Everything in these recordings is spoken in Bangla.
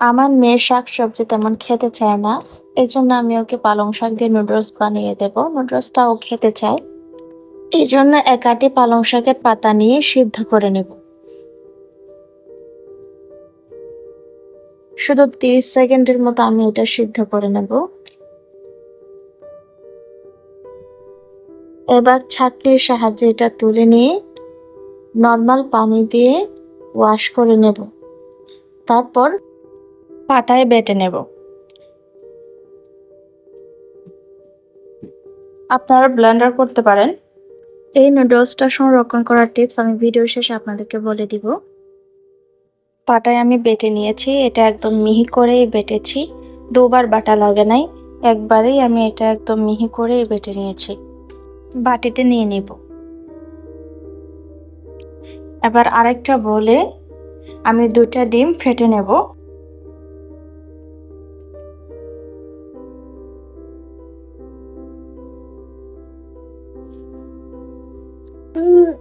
আমার মেয়ে শাক সবজি তেমন খেতে চায় না। এই জন্য আমি ওকে পালং শাক দিয়ে নুডলস বানিয়ে দেব। নুডলসটা ও খেতে চায়। এই জন্য এক আটি পালং শাকের পাতা নিয়ে সিদ্ধ করে নেব। শুধু তিরিশ সেকেন্ডের মতো আমি এটা সিদ্ধ করে নেব। এবার ছাঁকনির সাহায্যে এটা তুলে নিয়ে নর্মাল পানি দিয়ে ওয়াশ করে নেব। তারপর পাটায় বেটে নেব। আপনারা ব্লেন্ডার করতে পারেন। এই নুডলসটা সংরক্ষণ করার টিপস আমি ভিডিও শেষে আপনাদেরকে বলে দিব। পাটায় আমি বেটে নিয়েছি এটা একদম মিহি করেই বেটেছি। দুবার বাটা লাগে নাই একবারেই আমি এটা একদম মিহি করেই বেটে নিয়েছি। বাটিতে নিয়ে নিব। এবার আরেকটা বলে আমি দুটা ডিম ফেটে নেব।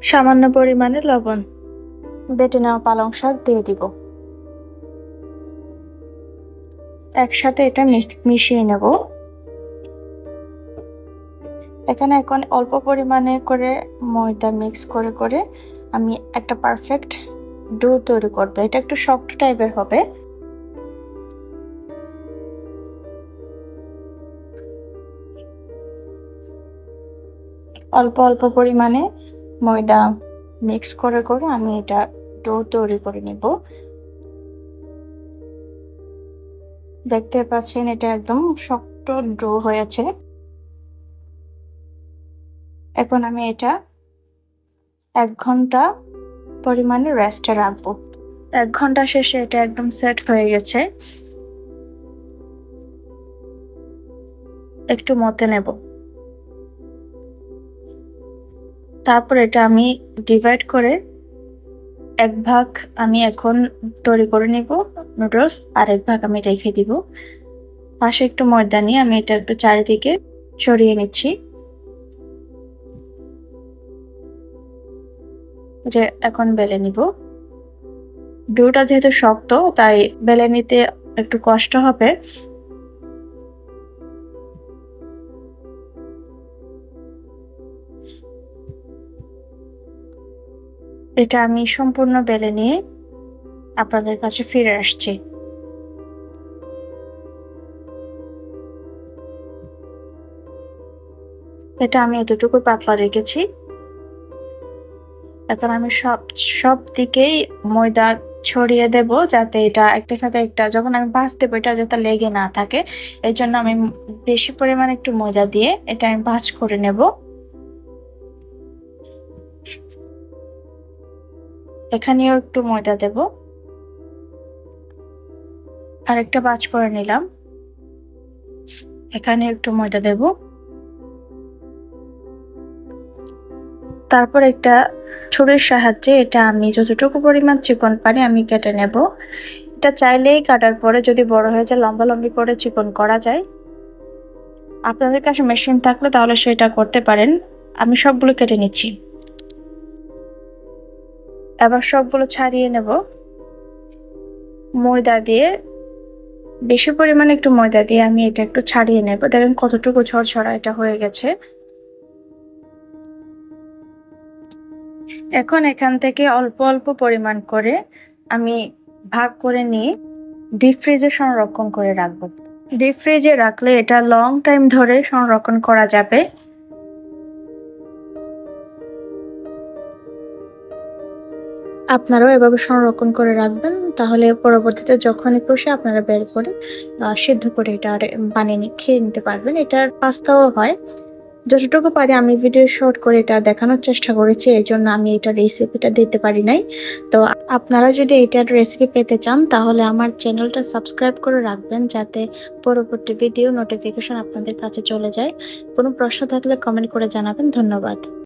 সামান্য পরিমাণে লবণ। বেটে নেওয়া পালং শাক দিয়ে দিব। একসাথে এটা মিশিয়ে নেব। এখানে এখন অল্প পরিমাণে করে ময়দা মিক্স করে করে আমি একটা পারফেক্ট ডো তৈরি করব। এটা একটু শক্ত টাইপের হবে। অল্প অল্প পরিমাণে ময়দা মিক্স করে করে আমি এটা ডো তৈরি করে নেব। দেখতে পাচ্ছেন এটা একদম শক্ত ডো হয়েছে এখন আমি এটা এক ঘণ্টা পরিমাণে রেস্টে রাখব। এক ঘণ্টা শেষে এটা একদম সেট হয়ে গেছে। একটু মতে নেব। তারপর এটা আমি ডিভাইড করে এক ভাগ আমি এখন তৈরি করে নিব নুডলস আর এক ভাগ আমি রেখে দিব। পাশে একটু ময়দা নিয়ে আমি এটা একটু চারিদিকে ছড়িয়ে নিচ্ছি। এটা এখন বেলে নিব। ডোটা যেহেতু শক্ত, তাই বেলে নিতে একটু কষ্ট হবে। এটা আমি সম্পূর্ণ বেলে নিয়ে আপনাদের কাছে ফিরে আসছি। এটা আমি এতটুকু পাতলা রেখেছি। এখন আমি সব সব দিকেই ময়দা ছড়িয়ে দেব যাতে এটা একটা সাথে একটা, যখন আমি ভাজ দেবো এটা যাতে লেগে না থাকে এই জন্য আমি বেশি পরিমাণে একটু ময়দা দিয়ে এটা আমি ভাজ করে নেব। এখানেও একটু ময়দা দেব। আর একটা বাজ করে নিলাম। এখানে একটু ময়দা দেব। তারপর একটা ছুরির সাহায্যে এটা আমি যতটুকু পরিমাণ চিকন পারি আমি কেটে নেব। এটা চাইলেই কাটার পরে যদি বড় হয়ে যায়, লম্বা লম্বি করে চিকন করা যায়। আপনাদের কাছে মেশিন থাকলে তাহলে সেটা করতে পারেন। আমি সবগুলো কেটে নিচ্ছি। এবার সবগুলো ছাড়িয়ে নেব। ময়দা দিয়ে, বেশি পরিমাণে একটু ময়দা দিয়ে আমি এটা একটু ছাড়িয়ে নেব। দেখেন কতটুকু ঝরঝরা এটা হয়ে গেছে। এখন এখান থেকে অল্প অল্প পরিমাণ করে আমি ভাগ করে নিয়ে ডিপ ফ্রিজে সংরক্ষণ করে রাখব। ডিপ ফ্রিজে রাখলে এটা লং টাইম ধরে সংরক্ষণ করা যাবে। আপনারাও এভাবে সংরক্ষণ করে রাখবেন, তাহলে পরবর্তীতে যখনই খুশি আপনারা বের করে সিদ্ধ করে এটা বানিয়ে খেয়ে নিতে পারবেন। এটার পাস্তাও হয়। যতটুকু পারি আমি ভিডিও শর্ট করে এটা দেখানোর চেষ্টা করেছি এই জন্য আমি এটা রেসিপিটা দিতে পারি নাই। তো আপনারা যদি এটার রেসিপি পেতে চান, তাহলে আমার চ্যানেলটা সাবস্ক্রাইব করে রাখবেন, যাতে পরবর্তী ভিডিও নোটিফিকেশন আপনাদের কাছে চলে যায়। কোনো প্রশ্ন থাকলে কমেন্ট করে জানাবেন। ধন্যবাদ।